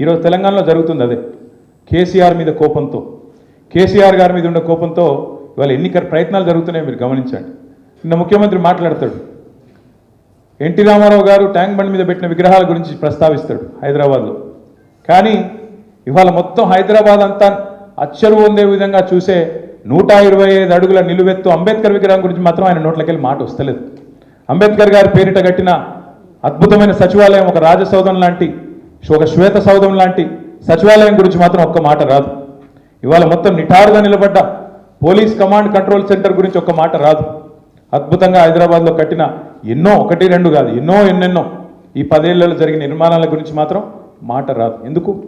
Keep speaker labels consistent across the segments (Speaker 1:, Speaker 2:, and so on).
Speaker 1: ఈరోజు తెలంగాణలో జరుగుతుంది అదే. కేసీఆర్ మీద కోపంతో కేసీఆర్ గారి మీద ఉన్న కోపంతో ఇవాళ ఎన్నికల ప్రయత్నాలు జరుగుతున్నాయి మీరు గమనించండి. నిన్న ముఖ్యమంత్రి మాట్లాడతాడు. ఎన్టీ రామారావు గారు ట్యాంక్ బండ్ మీద పెట్టిన విగ్రహాల గురించి ప్రస్తావిస్తాడు హైదరాబాద్లో. కానీ ఇవాళ మొత్తం హైదరాబాద్ అంతా అచ్చరు పొందే విధంగా చూసే నూట ఇరవై ఐదు అడుగుల నిలువెత్తు అంబేద్కర్ విగ్రహం గురించి మాత్రం ఆయన నోట్లకెళ్ళి మాట వస్తలేదు. అంబేద్కర్ గారి పేరిట కట్టిన అద్భుతమైన సచివాలయం ఒక రాజసౌధం లాంటి ఒక శ్వేత సౌధం లాంటి సచివాలయం గురించి మాత్రం ఒక్క మాట రాదు. ఇవాళ మొత్తం నిటారుగా నిలబడ్డ పోలీస్ కమాండ్ కంట్రోల్ సెంటర్ గురించి ఒక్క మాట రాదు. అద్భుతంగా హైదరాబాద్లో కట్టిన ఎన్నో ఒకటి రెండు కాదు ఎన్నో ఎన్నెన్నో ఈ పదేళ్ళలో జరిగిన నిర్మాణాల గురించి మాత్రం మాట రాదు. ఎందుకు?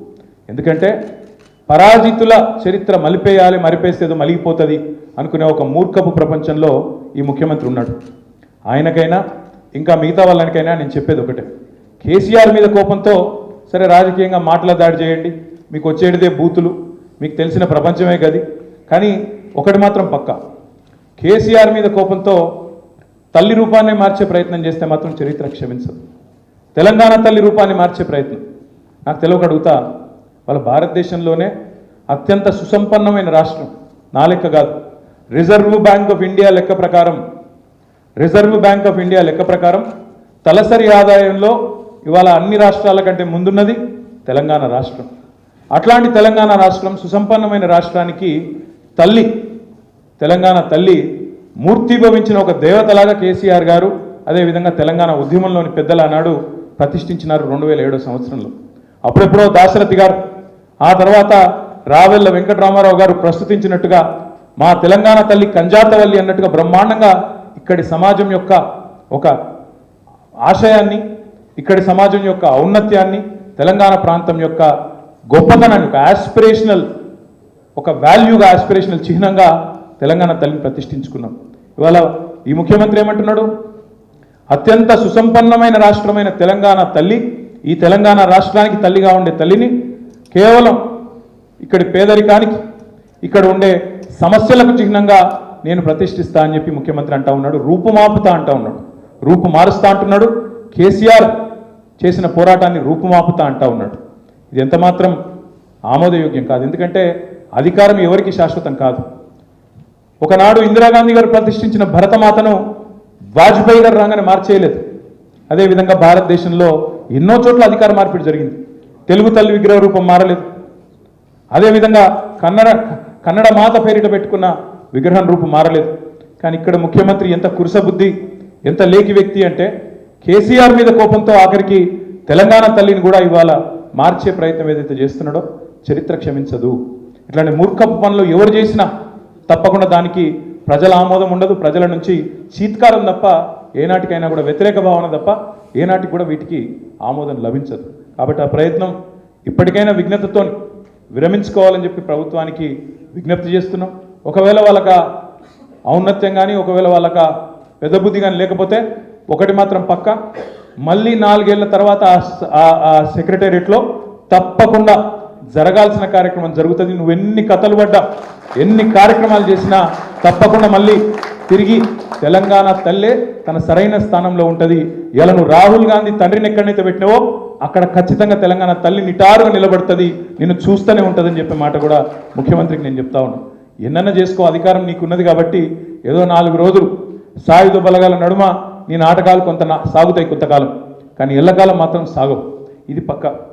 Speaker 1: ఎందుకంటే పరాజితుల చరిత్ర మలిపేయాలి మరిపేస్తే ఏదో మలిగిపోతుంది అనుకునే ఒక మూర్ఖపు ప్రపంచంలో ఈ ముఖ్యమంత్రి ఉన్నాడు. ఆయనకైనా ఇంకా మిగతా వాళ్ళనికైనా నేను చెప్పేది ఒకటే. కేసీఆర్ మీద కోపంతో సరే రాజకీయంగా మాటల దాడి చేయండి. మీకు వచ్చేటిదే బూతులు. మీకు తెలిసిన ప్రపంచమే గది. కానీ ఒకటి మాత్రం పక్కా. కేసీఆర్ మీద కోపంతో తల్లి రూపాన్ని మార్చే ప్రయత్నం చేస్తే మాత్రం చరిత్ర క్షమించదు. తెలంగాణ తల్లి రూపాన్ని మార్చే ప్రయత్నం. నాకు తెలియక అడుగుతా వాళ్ళ భారతదేశంలోనే అత్యంత సుసంపన్నమైన రాష్ట్రం. నా లెక్క కాదు. రిజర్వ్ బ్యాంక్ ఆఫ్ ఇండియా లెక్క ప్రకారం రిజర్వ్ బ్యాంక్ ఆఫ్ ఇండియా లెక్క ప్రకారం తలసరి ఆదాయంలో ఇవాళ అన్ని రాష్ట్రాల కంటే ముందున్నది తెలంగాణ రాష్ట్రం. అట్లాంటి తెలంగాణ రాష్ట్రం సుసంపన్నమైన రాష్ట్రానికి తల్లి తెలంగాణ తల్లి మూర్తిభవించిన ఒక దేవతలాగా కేసీఆర్ గారు అదేవిధంగా తెలంగాణ ఉద్యమంలోని పెద్దల ఆనాడు ప్రతిష్ఠించినారు రెండు వేల ఏడో సంవత్సరంలో. అప్పుడెప్పుడో దాశరథి గారు ఆ తర్వాత రావెల్ల వెంకటరామారావు గారు ప్రస్తుతించినట్టుగా మా తెలంగాణ తల్లి కంజాతవల్లి అన్నట్టుగా బ్రహ్మాండంగా ఇక్కడి సమాజం యొక్క ఒక ఆశయాన్ని ఇక్కడి సమాజం యొక్క ఔన్నత్యాన్ని తెలంగాణ ప్రాంతం యొక్క గొప్పతనాన్ని ఒక ఆస్పిరేషనల్ ఒక వాల్యూగా ఆస్పిరేషనల్ చిహ్నంగా తెలంగాణ తల్లిని ప్రతిష్ఠించుకున్నాం. ఇవాళ ఈ ముఖ్యమంత్రి ఏమంటున్నాడు? అత్యంత సుసంపన్నమైన రాష్ట్రమైన తెలంగాణ తల్లి ఈ తెలంగాణ రాష్ట్రానికి తల్లిగా ఉండే తల్లిని కేవలం ఇక్కడి పేదరికానికి ఇక్కడ ఉండే సమస్యలకు చిహ్నంగా నేను ప్రతిష్ఠిస్తా అని చెప్పి ముఖ్యమంత్రి అంటా ఉన్నాడు రూపుమాపుతా అంటా ఉన్నాడు. రూపు మారుస్తా అంటున్నాడు. కేసీఆర్ చేసిన పోరాటాన్ని రూపుమాపుతా అంటా ఉన్నాడు. ఇది ఎంతమాత్రం ఆమోదయోగ్యం కాదు. ఎందుకంటే అధికారం ఎవరికి శాశ్వతం కాదు. ఒకనాడు ఇందిరాగాంధీ గారు ప్రతిష్ఠించిన భరతమాతను వాజ్పేయి గారు రాగానే మార్చేయలేదు. అదేవిధంగా భారతదేశంలో ఎన్నో చోట్ల అధికార మార్పిడి జరిగింది. తెలుగు తల్లి విగ్రహ రూపం మారలేదు. అదేవిధంగా కన్నడ కన్నడ మాత పేరిట పెట్టుకున్న విగ్రహం రూపం మారలేదు. కానీ ఇక్కడ ముఖ్యమంత్రి ఎంత కురుసబుద్ధి ఎంత లేకి వ్యక్తి అంటే కేసీఆర్ మీద కోపంతో ఆఖరికి తెలంగాణ తల్లిని కూడా ఇవాళ మార్చే ప్రయత్నం ఏదైతే చేస్తున్నాడో చరిత్ర క్షమించదు. ఇట్లాంటి మూర్ఖపు పనులు ఎవరు చేసినా తప్పకుండా దానికి ప్రజల ఆమోదం ఉండదు ప్రజల నుంచి చీత్కారం తప్ప ఏనాటికైనా కూడా వ్యతిరేక భావన తప్ప ఏనాటికి కూడా వీటికి ఆమోదం లభించదు. కాబట్టి ఆ ప్రయత్నం ఇప్పటికైనా విఘ్నతతో విరమించుకోవాలని చెప్పి ప్రభుత్వానికి విజ్ఞప్తి చేస్తున్నాం. ఒకవేళ వాళ్ళక ఔన్నత్యం కానీ ఒకవేళ వాళ్ళక పెద్ద బుద్ధి కానీ లేకపోతే ఒకటి మాత్రం పక్క. మళ్ళీ నాలుగేళ్ళ తర్వాత ఆ ఆ- సెక్రటేరియట్లో తప్పకుండా జరగాల్సిన కార్యక్రమం జరుగుతుంది. నువ్వు ఎన్ని కథలు పడ్డా ఎన్ని కార్యక్రమాలు చేసినా తప్పకుండా మళ్ళీ తిరిగి తెలంగాణ తల్లే తన సరైన స్థానంలో ఉంటుంది. ఇలా నువ్వు రాహుల్ గాంధీ తండ్రిని ఎక్కడైతే పెట్టినావో అక్కడ ఖచ్చితంగా తెలంగాణ తల్లి నిటారుగా నిలబడుతుంది. నిన్ను చూస్తూనే ఉంటుందని చెప్పే మాట కూడా ముఖ్యమంత్రికి నేను చెప్తా ఉన్నాను ఎన్నన్నా చేసుకో అధికారం నీకున్నది కాబట్టి ఏదో నాలుగు రోజులు సాయుధ బలగాల నడుమ నీ నాటకాలు కొంత సాగుతాయి కొంతకాలం. కానీ ఎల్లకాలం మాత్రం సాగవు. ఇది పక్క.